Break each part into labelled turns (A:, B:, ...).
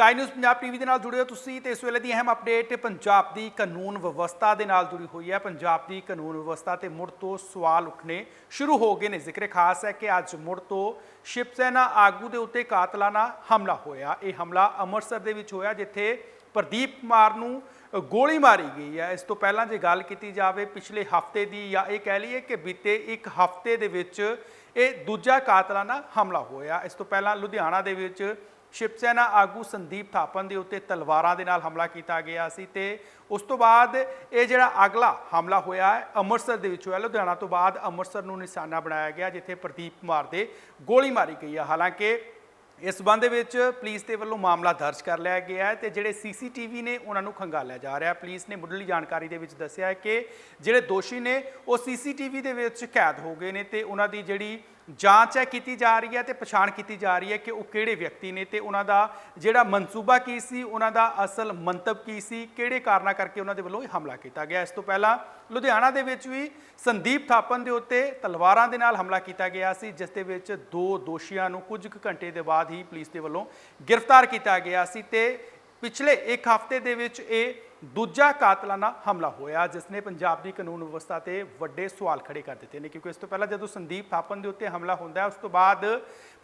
A: Sky news Punjab TV ਦੇ ਨਾਲ ਜੁੜੇ ਹੋ ਤੁਸੀਂ ਤੇ ਇਸ ਵੇਲੇ ਦੀ ਅਹਿਮ ਅਪਡੇਟ ਪੰਜਾਬ ਦੀ ਕਾਨੂੰਨ ਵਿਵਸਥਾ ਦੇ ਨਾਲ ਜੁੜੀ ਹੋਈ ਹੈ। ਪੰਜਾਬ ਦੀ ਕਾਨੂੰਨ ਵਿਵਸਥਾ ਤੇ ਮੁੜ ਤੋਂ ਸਵਾਲ ਉੱਠਣੇ ਸ਼ੁਰੂ ਹੋ ਗਏ ਨੇ। ਜ਼ਿਕਰ ਖਾਸ ਹੈ ਕਿ ਅੱਜ ਮੁੜ ਤੋਂ ਸ਼ਿਵ ਸੈਨਾ ਆਗੂ ਦੇ ਉੱਤੇ ਕਾਤਲਾਨਾ ਹਮਲਾ ਹੋਇਆ। ਇਹ ਹਮਲਾ ਅੰਮ੍ਰਿਤਸਰ ਦੇ ਵਿੱਚ ਹੋਇਆ, ਜਿੱਥੇ ਪ੍ਰਦੀਪ ਕੁਮਾਰ ਨੂੰ ਗੋਲੀ ਮਾਰੀ ਗਈ ਹੈ। ਇਸ ਤੋਂ ਪਹਿਲਾਂ ਜੇ ਗੱਲ ਕੀਤੀ ਜਾਵੇ, ਪਿਛਲੇ ਹਫ਼ਤੇ ਦੀ ਜਾਂ ਇਹ ਕਹਿ ਲਈਏ ਕਿ ਬੀਤੇ ਇੱਕ ਹਫ਼ਤੇ ਦੇ ਵਿੱਚ ਇਹ ਦੂਜਾ ਕਾਤਲਾਨਾ ਹਮਲਾ ਹੋਇਆ। ਇਸ ਤੋਂ ਪਹਿਲਾਂ ਲੁਧਿਆਣਾ ਦੇ ਵਿੱਚ ਸ਼ਿਵ ਸੈਨਾ ਆਗੂ ਸੰਦੀਪ ਥਾਪਨ ਦੇ ਉੱਤੇ ਤਲਵਾਰਾਂ ਦੇ ਨਾਲ ਹਮਲਾ ਕੀਤਾ ਗਿਆ ਸੀ ਤੇ ਉਸ ਤੋਂ ਬਾਅਦ ਇਹ ਜਿਹੜਾ ਅਗਲਾ ਹਮਲਾ ਹੋਇਆ ਹੈ, ਅੰਮ੍ਰਿਤਸਰ ਦੇ ਵਿੱਚ ਹੋਇਆ, ਲੁਧਿਆਣਾ ਤੋਂ ਬਾਅਦ ਅੰਮ੍ਰਿਤਸਰ ਨੂੰ ਨਿਸ਼ਾਨਾ ਬਣਾਇਆ ਗਿਆ, ਜਿੱਥੇ ਪ੍ਰਦੀਪ ਕੁਮਾਰ ਦੇ ਗੋਲੀ ਮਾਰੀ ਗਈ ਹੈ ਹਾਲਾਂਕਿ ਇਸ ਸੰਬੰਧ ਵਿੱਚ ਪੁਲਿਸ ਦੇ ਵੱਲੋਂ ਮਾਮਲਾ ਦਰਜ ਕਰ ਲਿਆ ਗਿਆ ਹੈ ਤੇ ਜਿਹੜੇ ਸੀਸੀਟੀਵੀ ਨੇ ਉਹਨਾਂ ਨੂੰ ਖੰਗਾਲਿਆ ਜਾ ਰਿਹਾ ਪੁਲਿਸ ਨੇ ਮੁੱਢਲੀ ਜਾਣਕਾਰੀ ਦੇ ਵਿੱਚ ਦੱਸਿਆ ਹੈ ਕਿ ਜਿਹੜੇ ਦੋਸ਼ੀ ਨੇ ਉਹ ਸੀਸੀਟੀਵੀ ਦੇ ਵਿੱਚ ਕੈਦ ਹੋ ਗਏ ਨੇ ਤੇ ਉਹਨਾਂ ਦੀ ਜਿਹੜੀ ਜਾਂਚ ਹੈ ਕੀਤੀ ਜਾ ਰਹੀ ਹੈ ਤੇ ਪਛਾਣ ਕੀਤੀ ਜਾ ਰਹੀ ਹੈ ਕਿ ਉਹ ਕਿਹੜੇ ਵਿਅਕਤੀ ਨੇ ਤੇ ਉਹਨਾਂ ਦਾ ਜਿਹੜਾ ਮਨਸੂਬਾ ਕੀ ਸੀ, ਉਹਨਾਂ ਦਾ ਅਸਲ ਮੰਤਵ ਕੀ ਸੀ, ਕਿਹੜੇ ਕਾਰਨਾਂ ਕਰਕੇ ਉਹਨਾਂ ਦੇ ਵੱਲੋਂ ਇਹ ਹਮਲਾ ਕੀਤਾ ਗਿਆ। ਇਸ ਤੋਂ ਪਹਿਲਾਂ ਲੁਧਿਆਣਾ ਦੇ ਵਿੱਚ ਵੀ ਸੰਦੀਪ ਥਾਪਨ ਦੇ ਉੱਤੇ ਤਲਵਾਰਾਂ ਦੇ ਨਾਲ ਹਮਲਾ ਕੀਤਾ ਗਿਆ ਸੀ, ਜਿਸ ਦੇ ਵਿੱਚ ਦੋ ਦੋਸ਼ੀਆਂ ਨੂੰ ਕੁਝ ਕੁ ਘੰਟੇ ਦੇ ਬਾਅਦ ਹੀ ਪੁਲਿਸ ਦੇ ਵੱਲੋਂ ਗ੍ਰਿਫਤਾਰ ਕੀਤਾ ਗਿਆ ਸੀ ਤੇ ਪਿਛਲੇ ਇੱਕ ਹਫ਼ਤੇ ਦੇ ਵਿੱਚ ਇਹ ਦੂਜਾ ਕਾਤਲਾਨਾ ਹਮਲਾ ਹੋਇਆ ਜਿਸ ਨੇ ਪੰਜਾਬ ਦੀ ਕਾਨੂੰਨ ਵਿਵਸਥਾ ਤੇ ਵੱਡੇ ਸਵਾਲ ਖੜੇ ਕਰ ਦਿੱਤੇ ਨੇ, ਕਿਉਂਕਿ ਇਸ ਤੋਂ ਪਹਿਲਾਂ ਜਦੋਂ ਸੰਦੀਪ ਥਾਪਨ ਦੇ ਉੱਤੇ ਹਮਲਾ ਹੁੰਦਾ ਹੈ, ਉਸ ਤੋਂ ਬਾਅਦ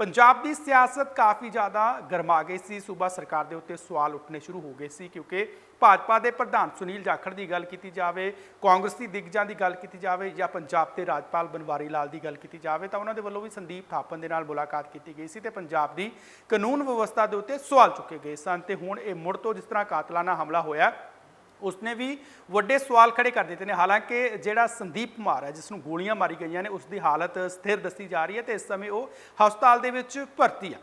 A: ਪੰਜਾਬ ਦੀ ਸਿਆਸਤ ਕਾਫੀ ਜ਼ਿਆਦਾ ਗਰਮਾ ਗਈ ਸੀ, ਸੂਬਾ ਸਰਕਾਰ ਦੇ ਉੱਤੇ ਸਵਾਲ ਉੱਠਣੇ ਸ਼ੁਰੂ ਹੋ ਗਏ ਸੀ, ਕਿਉਂਕਿ ਭਾਜਪਾ ਦੇ ਪ੍ਰਧਾਨ ਸੁਨੀਲ ਜਾਖੜ ਦੀ ਗੱਲ ਕੀਤੀ ਜਾਵੇ, ਕਾਂਗਰਸੀ ਦਿੱਗਜਾਂ ਦੀ ਗੱਲ ਕੀਤੀ ਜਾਵੇ ਜਾਂ ਪੰਜਾਬ ਦੇ ਰਾਜਪਾਲ ਬਨਵਾਰੀ ਲਾਲ ਦੀ ਗੱਲ ਕੀਤੀ ਜਾਵੇ, ਤਾਂ ਉਹਨਾਂ ਦੇ ਵੱਲੋਂ ਵੀ ਸੰਦੀਪ ਥਾਪਨ ਦੇ ਨਾਲ ਮੁਲਾਕਾਤ ਕੀਤੀ ਗਈ ਸੀ ਤੇ ਪੰਜਾਬ ਦੀ ਕਾਨੂੰਨ ਵਿਵਸਥਾ ਦੇ ਉੱਤੇ ਸਵਾਲ ਚੁੱਕੇ ਗਏ ਸਨ, ਤੇ ਹੁਣ ਇਹ ਮੁੜ ਤੋਂ ਜਿਸ ਤਰ੍ਹਾਂ ਕਾਤਲਾਨਾ ਹਮਲਾ ਹੋਇਆ ਉਸਨੇ ਵੀ ਵੱਡੇ ਸਵਾਲ ਖੜੇ ਕਰ ਦਿੱਤੇ ਨੇ। ਹਾਲਾਂਕਿ ਜਿਹੜਾ ਸੰਦੀਪ ਕੁਮਾਰ ਹੈ ਜਿਸ ਨੂੰ ਗੋਲੀਆਂ ਮਾਰੀ ਗਈਆਂ ਨੇ ਉਸ ਦੀ ਹਾਲਤ ਸਥਿਰ ਦੱਸੀ ਜਾ ਰਹੀ ਹੈ ਤੇ ਇਸ ਸਮੇਂ ਉਹ ਹਸਪਤਾਲ ਦੇ ਵਿੱਚ ਭਰਤੀ ਹੈ